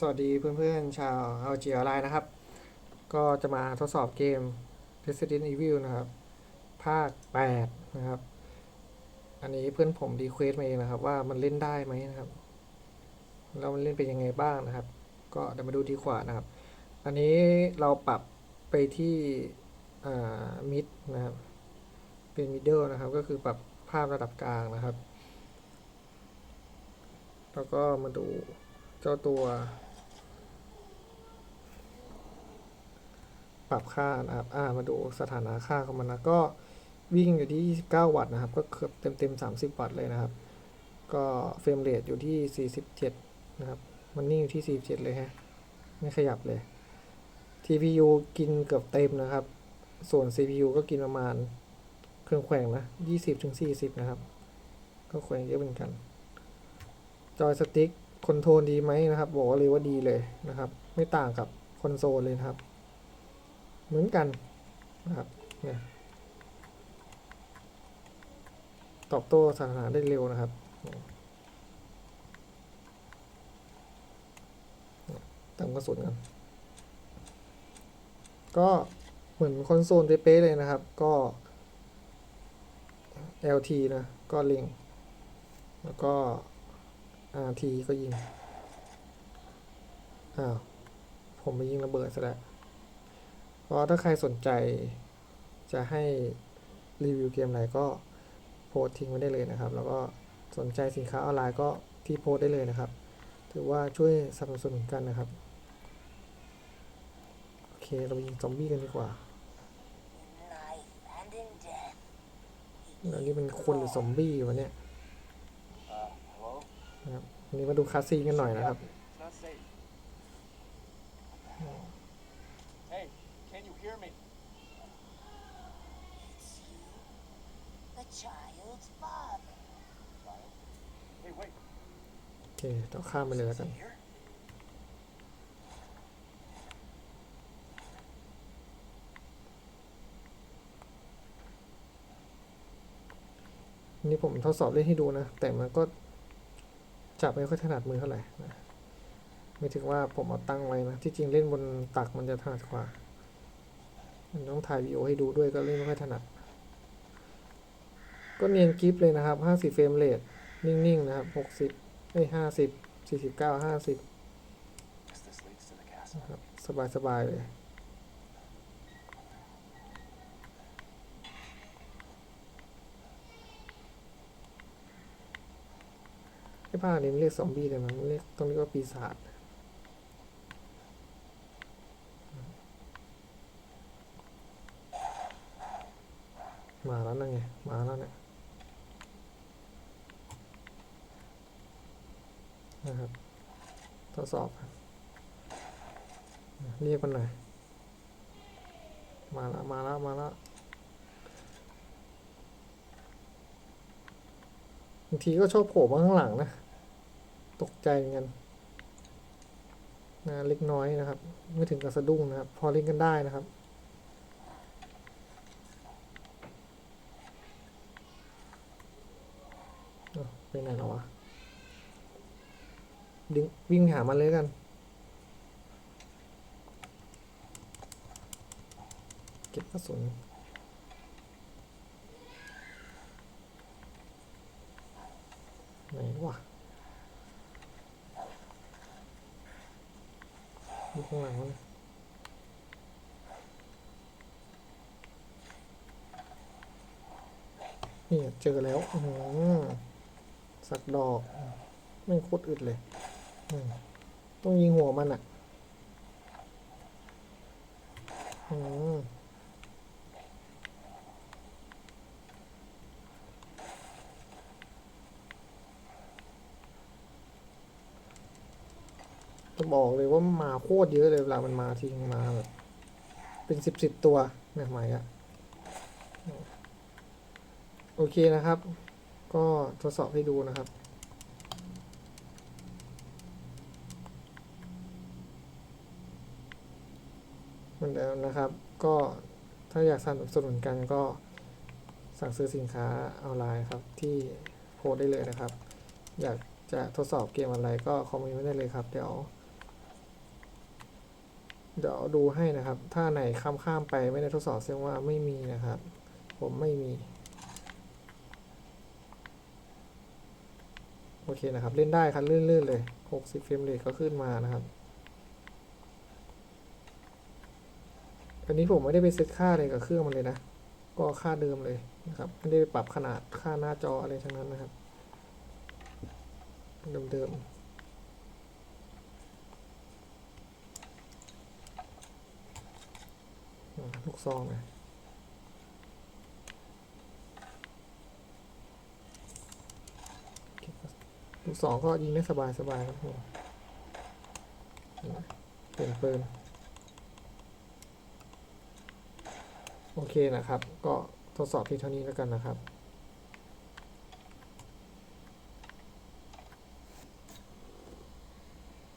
สวัสดีเพื่อนๆ ชาวเอาจีออนไลน์นะครับ ก็จะมาทดสอบเกม Resident Evil นะครับ ภาค 8 นะครับ อันนี้เพื่อนผมรีเควสมาเองนะครับ ว่ามันเล่นได้ไหมนะครับ แล้วมันเล่นเป็นยังไงบ้างนะครับ ก็เดี๋ยวมาดูดีกว่านะครับ อันนี้เราปรับไปที่มิดนะครับ เป็นมิดเดิลนะครับ ก็คือปรับภาพระดับกลางนะครับ แล้วก็มาดูเจ้าตัว ปรับค่านะครับอ่ามาดูสถานะค่าของมันนะก็วิ่งอยู่ที่ 29 วัตต์นะครับ ก็เกือบเต็มเต็ม30 วัตต์เลยนะครับ ก็เฟรมเรทอยู่ที่ 47 นะครับ มันนิ่งอยู่ที่ 47 เลยฮะ ไม่ขยับเลย TPU กินเกือบเต็มนะครับ ส่วน CPU ก็กินประมาณเครื่องแขวงนะ 20-40 นะครับ ก็แขวงเยอะเหมือนกัน จอยสติ๊กคอนโทรลดีไหมนะครับ บอกเลยว่าดีเลยนะครับ ไม่ต่างกับคอนโซลเลยนะครับ เหมือนกันนะครับเนี่ยตอบโต้สถานะได้เร็วนะครับติมกระสุนกัน ก็เหมือนคอนโซลเป๊ะเลยนะครับ ก็ LT นะ ก็เล็ง แล้วก็ RT ก็ยิง อ้าว ผมไปยิงระเบิดซะแล้ว ก็ถ้าใครสนใจจะให้รีวิวเกมอะไรก็โพสทิ้งไว้ได้เลยนะครับ แล้วก็สนใจสินค้าออนไลน์ก็ที่โพสได้เลยนะครับ ถือว่าช่วยสนับสนุนกันนะครับ โอเค เรายิงซอมบี้กันดีกว่า In life and in death. แล้วนี่เป็นคนหรือซอมบี้วะเนี่ยนะครับวันนี้มาดูคาซีกันหน่อยนะครับ It's not safe. Hey, can you hear me? It's you, the child's father. Child? Hey, wait. โอเคเราข้ามไปเลยแล้วกัน Here? นี่ผมทดสอบเล่นให้ดูนะ แต่มันก็จับไม่ค่อยถนัดมือเท่าไหร่นะไม่ถึงว่าผมเอาตั้งไว้นะ ที่จริงเล่นบนตักมันจะถนัดกว่ามัน ต้องถ่ายวีดีโอให้ดูด้วยก็เล่นไม่ค่อยถนัด ก็เนียนกิฟเลยนะครับ50เฟรมเรทนิ่งๆนะครับ60เอ้ย50 49 50 Guess this leads to the castle. นะครับสบายๆเลยไอ้ภาคนี้มันเรียกซอมบี้เลยมั้งมันเรียกต้องเรียกว่าปีศาจ มาแล้วนั่นไง มาแล้วเนี่ยนะครับ ทดสอบ เรียกมันหน่อย มาแล้วมาแล้วมาแล้วบางทีก็ชอบโผล่มาข้างหลังนะ ตกใจเหมือนกันนะเล็กน้อยนะครับ ไม่ถึงกับสะดุ้งนะครับ พอเล่นกันได้นะครับ เอ้า ไปไหนแล้ววะดึงวิ่งหามันเลยกันเก็บกระสุนไหนวะอยู่ข้างหลังมันนี่เจอแล้ว อือ สักดอกไม่โคตรอึดเลยต้องยิงหัวมันอะอืมจะบอกเลยว่ามาโคตรเยอะเลยเวลามันมาทีมาแบบเป็นสิบสิบตัวเนี่ยหมายอะโอเคนะครับ ก็ทดสอบให้ดูนะครับเหมือนเดิมนะครับ ก็ถ้าอยากสนับสนุนกันก็สั่งซื้อสินค้าออนไลน์ครับ ที่โพสได้เลยนะครับ อยากจะทดสอบเกมอะไรก็คอมเมนต์ไว้ได้เลยครับ เดี๋ยว เดี๋ยวดูให้นะครับ ถ้าไหนข้ามข้ามไปไม่ได้ทดสอบแสดงว่าไม่มีนะครับ ผมไม่มี โอเคนะครับ เล่นได้ครับลื่นๆเลย 60 เฟรมเรทก็ขึ้นมานะครับ อันนี้ผมไม่ได้ไปเซตค่าอะไรกับเครื่องมันเลยนะ ก็ค่าเดิมเลยนะครับ ไม่ได้ไปปรับขนาดค่าหน้าจออะไรทั้งนั้นนะครับ เดิมๆลูกซองนะโอเคครับ ลูกสองก็ยิงได้สบายๆครับผมเปลี่ยนปืนโอเคนะครับ ก็ทดสอบที่เท่านี้แล้วกันนะครับ